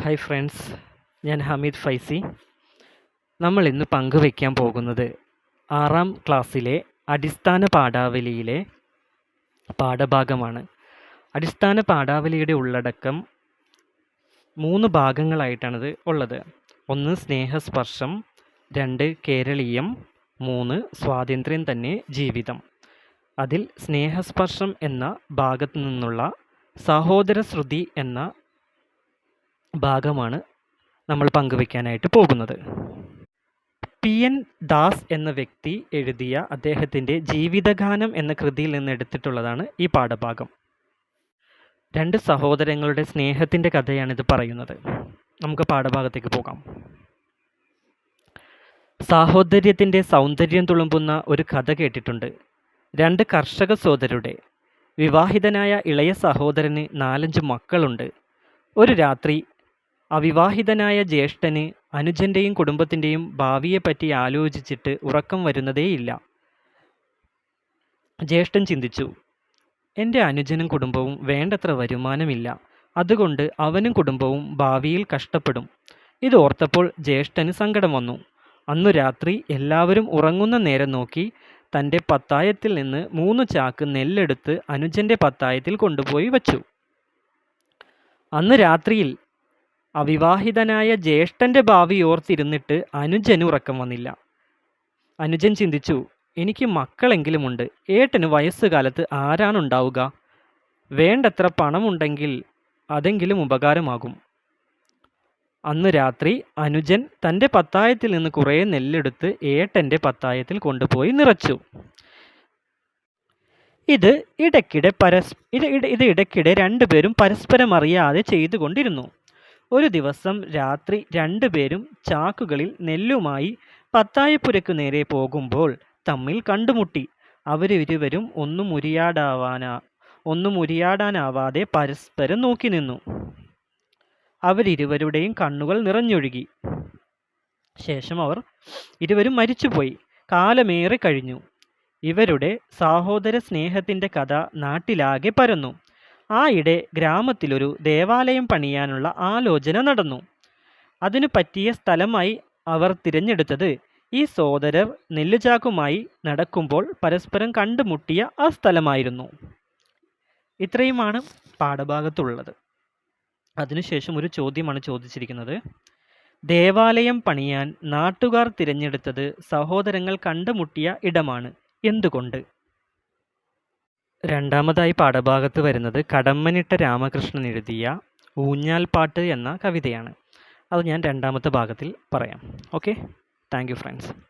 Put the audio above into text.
Hi friends ഞാൻ ഹമീദ് ഫൈസി. നമ്മൾ ഇന്ന് പങ്കുവയ്ക്കാൻ പോകുന്നത് ആറാം ക്ലാസ്സിലെ അടിസ്ഥാന പാഠാവലിയിലെ പാഠഭാഗമാണ്. അടിസ്ഥാന പാഠാവലിയുടെ ഉള്ളടക്കം മൂന്ന് ഭാഗങ്ങളായിട്ടാണത് ഉള്ളത്. ഒന്ന് സ്നേഹസ്പർശം. രണ്ട് കേരളീയം. മൂന്ന് സ്വാതന്ത്ര്യം തന്നെ ജീവിതം. അതിൽ സ്നേഹസ്പർശം എന്ന ഭാഗത്തു നിന്നുള്ള സഹോദര ശ്രുതി എന്ന ഭാഗമാണ് നമ്മൾ പങ്കുവയ്ക്കാനായിട്ട് പോകുന്നത്. പി. എൻ. ദാസ് എന്ന വ്യക്തി എഴുതിയ അദ്ദേഹത്തിന്റെ ജീവിതഗാനം എന്ന കൃതിയിൽ നിന്ന് എടുത്തിട്ടുള്ളതാണ് ഈ പാഠഭാഗം. രണ്ട് സഹോദരങ്ങളുടെ സ്നേഹത്തിന്റെ കഥയാണിത് പറയുന്നത്. നമുക്ക് പാഠഭാഗത്തേക്ക് പോകാം. സാഹോദര്യത്തിന്റെ സൗന്ദര്യം തുളുമ്പുന്ന ഒരു കഥ കേട്ടിട്ടുണ്ട്. രണ്ട് കർഷക സോദരുടെ വിവാഹിതനായ ഇളയ സഹോദരന് നാലഞ്ച് മക്കളുണ്ട്. ഒരു രാത്രി അവിവാഹിതനായ ജ്യേഷ്ഠന് അനുജന്റെയും കുടുംബത്തിന്റെയും ഭാവിയെപ്പറ്റി ആലോചിച്ചിട്ട് ഉറക്കം വരുന്നതേയില്ല. ജ്യേഷ്ഠൻ ചിന്തിച്ചു എന്റെ അനുജനും കുടുംബവും വേണ്ടത്ര വരുമാനമില്ല. അതുകൊണ്ട് അവനും കുടുംബവും ഭാവിയിൽ കഷ്ടപ്പെടും. ഇതോർത്തപ്പോൾ ജ്യേഷ്ഠന് സങ്കടം വന്നു. അന്നു രാത്രി എല്ലാവരും ഉറങ്ങുന്ന നേരം നോക്കി തന്റെ പത്തായത്തിൽ നിന്ന് മൂന്ന് ചാക്ക് നെല്ലെടുത്ത് അനുജന്റെ പത്തായത്തിൽ കൊണ്ടുപോയി വച്ചു. അന്ന് രാത്രിയിൽ അവിവാഹിതനായ ജ്യേഷ്ഠന്റെ ഭാവി ഓർത്തിരുന്നിട്ട് അനുജന് ഉറക്കം വന്നില്ല. അനുജൻ ചിന്തിച്ചു എനിക്ക് മക്കളെങ്കിലുമുണ്ട്. ഏട്ടന് വയസ്സുകാലത്ത് ആരാണുണ്ടാവുക? വേണ്ടത്ര പണമുണ്ടെങ്കിൽ അതെങ്കിലും ഉപകാരമാകും. അന്ന് രാത്രി അനുജൻ തന്റെ പത്തായത്തിൽ നിന്ന് കുറേ നെല്ലെടുത്ത് ഏട്ടന്റെ പത്തായത്തിൽ കൊണ്ടുപോയി നിറച്ചു. ഇത് ഇടയ്ക്കിടെ പരസ് ഇത് ഇത് ഇടയ്ക്കിടെ രണ്ടുപേരും പരസ്പരം അറിയാതെ ചെയ്തുകൊണ്ടിരുന്നു. ഒരു ദിവസം രാത്രി രണ്ടുപേരും ചാക്കുകളിൽ നെല്ലുമായി പത്തായപ്പുരയ്ക്കു നേരെ പോകുമ്പോൾ തമ്മിൽ കണ്ടുമുട്ടി. അവരിരുവരും ഒന്നും ഉരിയാടാവാനാ ഒന്നും മുരിയാടാനാവാതെ പരസ്പരം നോക്കി നിന്നു. അവരിരുവരുടെയും കണ്ണുകൾ നിറഞ്ഞൊഴുകി. ശേഷം അവർ ഇരുവരും മരിച്ചുപോയി. കാലമേറെ കഴിഞ്ഞു. ഇവരുടെ സാഹോദര സ്നേഹത്തിന്റെ കഥ നാട്ടിലാകെ പരന്നു. ആയിടെ ഗ്രാമത്തിലൊരു ദേവാലയം പണിയാനുള്ള ആലോചന നടന്നു. അതിനു പറ്റിയ സ്ഥലമായി അവർ തിരഞ്ഞെടുത്തത് ഈ സോദരർ നെല്ലുചാക്കുമായി നടക്കുമ്പോൾ പരസ്പരം കണ്ടുമുട്ടിയ ആ സ്ഥലമായിരുന്നു. ഇത്രയുമാണ് പാഠഭാഗത്തുള്ളത്. അതിനുശേഷം ഒരു ചോദ്യമാണ് ചോദിച്ചിരിക്കുന്നത്. ദേവാലയം പണിയാൻ നാട്ടുകാർ തിരഞ്ഞെടുത്തത് സഹോദരങ്ങൾ കണ്ടുമുട്ടിയ ഇടമാണ്. എന്തുകൊണ്ട്? രണ്ടാമതായി പാഠഭാഗത്ത് വരുന്നത് കടമ്മനിട്ട രാമകൃഷ്ണൻ എഴുതിയ ഊഞ്ഞാൽപ്പാട്ട് എന്ന കവിതയാണ്. അത് ഞാൻ രണ്ടാമത്തെ ഭാഗത്തിൽ പറയാം. Okay thank friends